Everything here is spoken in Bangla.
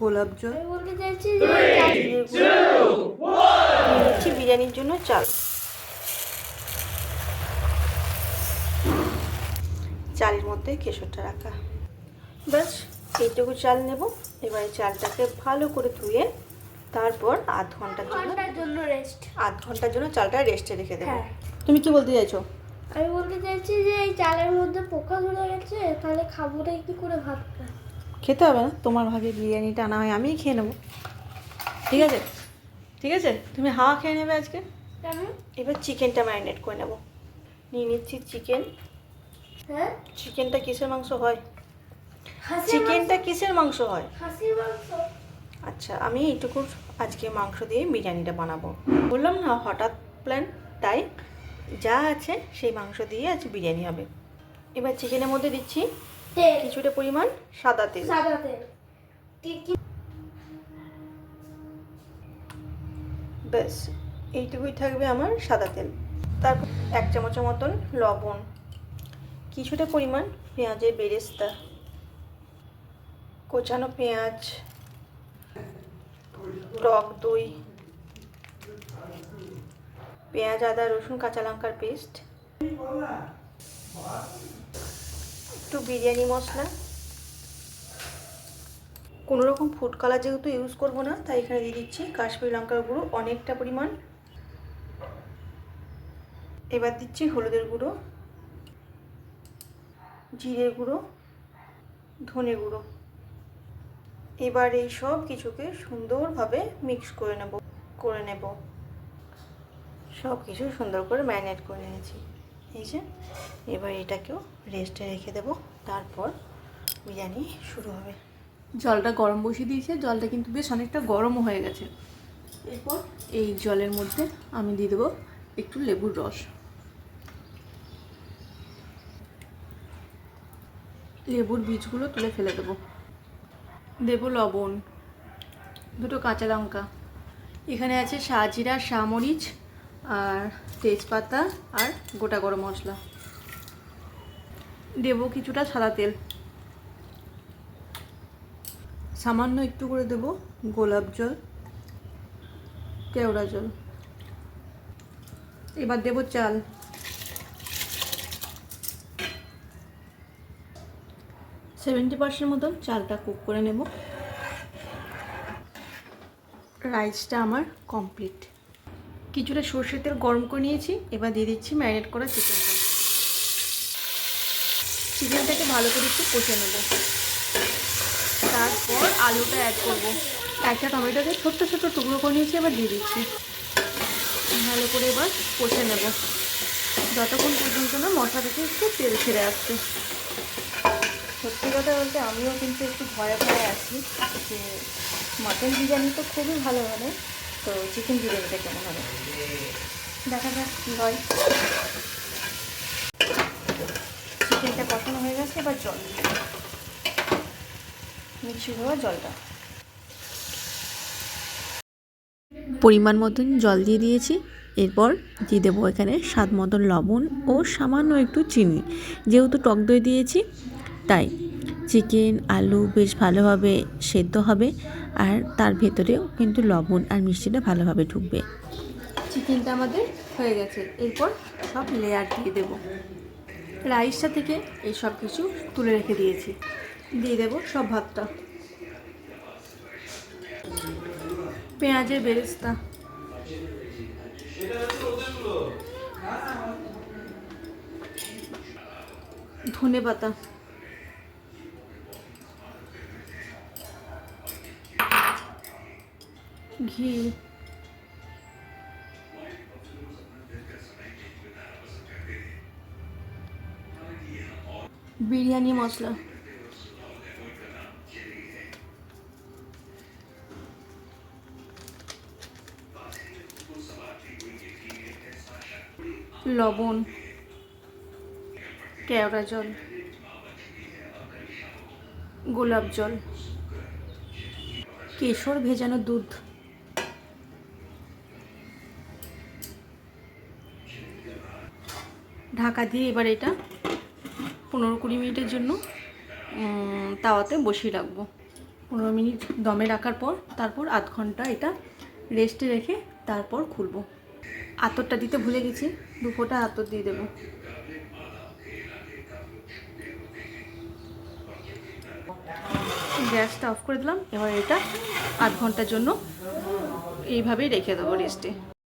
গোলাপ জল। আমি বলতে চাইছি নিচ্ছি বিরিয়ানির জন্য চাল। চালের মধ্যে কেশরটা রাখা। ব্যাস এইটুকু চাল নেব। এবারে চালটাকে ভালো করে ধুয়ে তারপর আধ ঘণ্টার জন্য রেস্ট আধ ঘণ্টার জন্য চালটা রেস্টে রেখে দেবো। হ্যাঁ। তুমি কি বলতে চাইছো? আমি বলতে চাইছি যে এই চালের মধ্যে পোকা ধরে গেছে তাহলে খাবোটাই কি করে ভাতটা? খেতে হবে না তোমার ভাগে বিরিয়ানিটা আনা হয় আমিই খেয়ে নেব। ঠিক আছে? ঠিক আছে? তুমি হাওয়া খেয়ে নেবে আজকে? এবার চিকেনটা ম্যারিনেট করে নেব। নিয়ে নিচ্ছি চিকেন। হ্যাঁ? চিকেনটা কিসের মাংস হয়? চিকেনটা কিসের মাংস হয়? আচ্ছা আমি এইটুকু আজকে মাংস দিয়ে বিরিয়ানিটা বানাবো। বললাম না হঠাৎ প্ল্যান তাই যা আছে সেই মাংস দিয়ে আজ বিরিয়ানি হবে। এবার চিকেনের মধ্যে দিচ্ছি তেল। কিছুটা পরিমাণ সাদা তেল। সাদা তেল। ব্যাস এইটুকুই থাকবে আমার সাদা তেল। তারপর এক চামচের মতন লবণ। কিছুটা পরিমাণ পেঁয়াজের বেরেস্তা। কোচানো পেঁয়াজ। টক দই। পেঁয়াজ আদা রসুন কাঁচা লঙ্কার পেস্ট। একটু বিরিয়ানি মশলা। কোনো রকম ফুড কালার যেহেতু ইউজ করব না, তাই এখানে দিয়ে দিচ্ছি কাশ্মীর লঙ্কার গুঁড়ো অনেকটা পরিমাণ। এবার দিচ্ছি হলুদের গুঁড়ো জিরে গুঁড়ো, ধনে গুঁড়ো। এবার এই সব কিছুকে সুন্দরভাবে মিক্স করে নেব করে নেব। সব কিছু সুন্দর করে ম্যারিনেট করে নিয়েছি। এই যে এবার এটাকেও রেস্টে রেখে দেব তারপর বিরিয়ানি শুরু হবে। জলটা গরম বসিয়ে দিয়েছে জলটা কিন্তু বেশ অনেকটা গরমও হয়ে গেছে। এরপর? এই জলের মধ্যে আমি দিয়ে দেবো একটু লেবুর রস। লেবুর বীজগুলো তুলে ফেলে দেবো। দেবো লবণ দুটো কাঁচা লঙ্কা। এখানে আছে সাজিরা সামরিচ আর তেজপাতা আর গোটা গরম মশলা। দেবো কিছুটা সাদা তেল। সামান্য একটু করে দেব গোলাপ জল, কেওড়া জল। এবার দেব চাল। সেভেন্টি পার্সেন্ট মতন চালটা কুক করে নেব। রাইসটা আমার কমপ্লিট কিছুটা সর্ষের তেল গরম করে নিয়েছি। এবার দিয়ে দিচ্ছি ম্যারিনেট করা চিকেনটা চিকেনটাকে ভালো করে একটু কষে নেব। তারপর আলুটা অ্যাড করব। একটা টমেটোকে ছোট্ট ছোট্ট টুকরো করে নিয়েছি, এবার দিয়ে দিচ্ছি। ভালো করে এবার কষে নেব। যতক্ষণ পর্যন্ত না মশলা থেকে একটু তেল ছেড়ে আসছে। সত্যি কথা বলতে আমিও কিন্তু একটু ভয়ে ভয়ে আছি যে মাটন বিরিয়ানি তো খুবই ভালো হবে। তো চিকেন বিরিয়ানিটা কেমন হবে? দেখা যাক কী হয়। চিকেনটা কষানো হয়ে গেছে, এবার জল মিক্সি হওয়া জলটা। পরিমাণ মতন জল দিয়ে দিয়েছি। এরপর দিয়ে দেবো এখানে স্বাদ মতন লবণ ও সামান্য একটু চিনি। যেহেতু টক দই দিয়েছি, তাই চিকেন, আলু বেশ ভালোভাবে সেদ্ধ হবে। আর তার ভেতরেও কিন্তু লবণ আর মিষ্টিটা ভালোভাবে ঢুকবে। চিকেনটা আমাদের হয়ে গেছে। এরপর সব লেয়ার দিয়ে দেব। রাইসটা থেকে এই সব কিছু তুলে রেখে দিয়েছি। দিয়ে দেবো সব ভাতটা। পেঁয়াজের বেরেস্তা। ধনে পাতা। ঘি। বিরিয়ানি মশলা। লবণ কেওড়া জল গোলাপ জল কেশর ভেজানো দুধ। ঢাকা দিয়ে এবার এটা পনেরো কুড়ি মিনিটের জন্য তাওয়াতে বসিয়ে রাখব। পনেরো মিনিট দমে রাখার পর, তারপর আধ ঘণ্টা এটা রেস্টে রেখে তারপর খুলবো। আতরটা দিতে ভুলে গেছি দু ফোঁটা আতর দিয়ে দেবো। গ্যাসটা অফ করে দিলাম, এবার এটা আধ ঘণ্টার জন্য এইভাবেই রেখে দেবো রেস্টে।